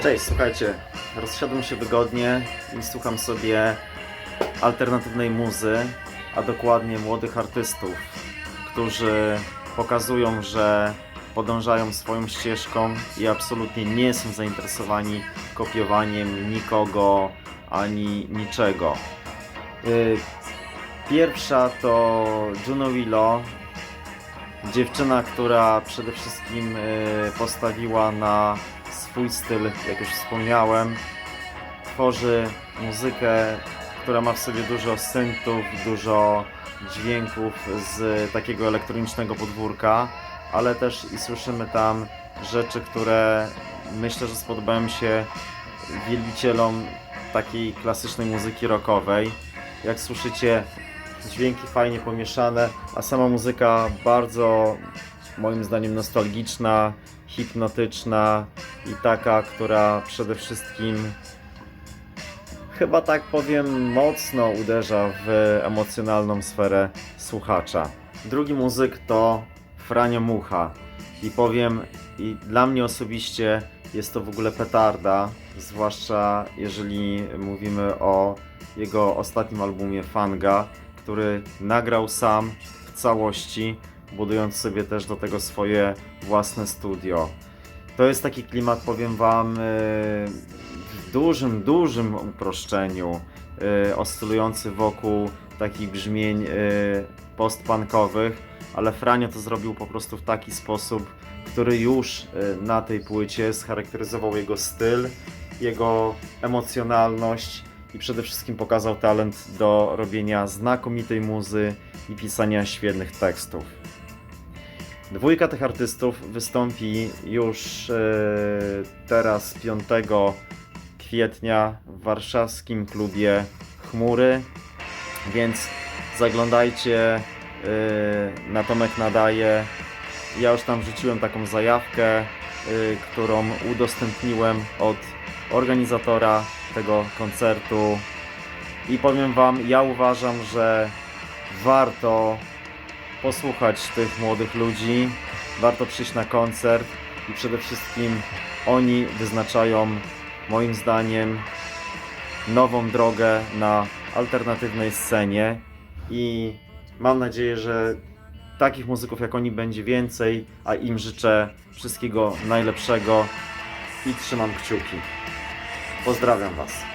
Cześć, słuchajcie, rozsiadłem się wygodnie i słucham sobie alternatywnej muzy, a dokładnie młodych artystów, którzy pokazują, że podążają swoją ścieżką i absolutnie nie są zainteresowani kopiowaniem nikogo ani niczego. Y, Pierwsza to Juno Willow, dziewczyna, która przede wszystkim y, postawiła na swój styl, jak już wspomniałem. Tworzy muzykę, która ma w sobie dużo syntów, dużo dźwięków z takiego elektronicznego podwórka, ale też i słyszymy tam rzeczy, które myślę, że spodobają się wielbicielom takiej klasycznej muzyki rockowej. Jak słyszycie, dźwięki fajnie pomieszane, a sama muzyka bardzo moim zdaniem nostalgiczna, hipnotyczna i taka, która przede wszystkim chyba tak powiem mocno uderza w emocjonalną sferę słuchacza. Drugi muzyk to Franio Mucha i powiem i dla mnie osobiście jest to w ogóle petarda, zwłaszcza jeżeli mówimy o jego ostatnim albumie Fanga, który nagrał sam w całości, budując sobie też do tego swoje własne studio. To jest taki klimat, powiem Wam, yy, w dużym, dużym uproszczeniu, yy, oscylujący wokół takich brzmień yy, postpunkowych, ale Franio to zrobił po prostu w taki sposób, który już na tej płycie scharakteryzował jego styl, jego emocjonalność i przede wszystkim pokazał talent do robienia znakomitej muzy i pisania świetnych tekstów. Dwójka tych artystów wystąpi już e, teraz 5 kwietnia w warszawskim klubie Chmury, więc zaglądajcie e, na Tomek Nadaje. Ja już tam wrzuciłem taką zajawkę, e, którą udostępniłem od organizatora tego koncertu i powiem Wam, ja uważam, że warto posłuchać tych młodych ludzi, warto przyjść na koncert i przede wszystkim oni wyznaczają moim zdaniem nową drogę na alternatywnej scenie i mam nadzieję, że takich muzyków jak oni będzie więcej, a im życzę wszystkiego najlepszego i trzymam kciuki. Pozdrawiam Was.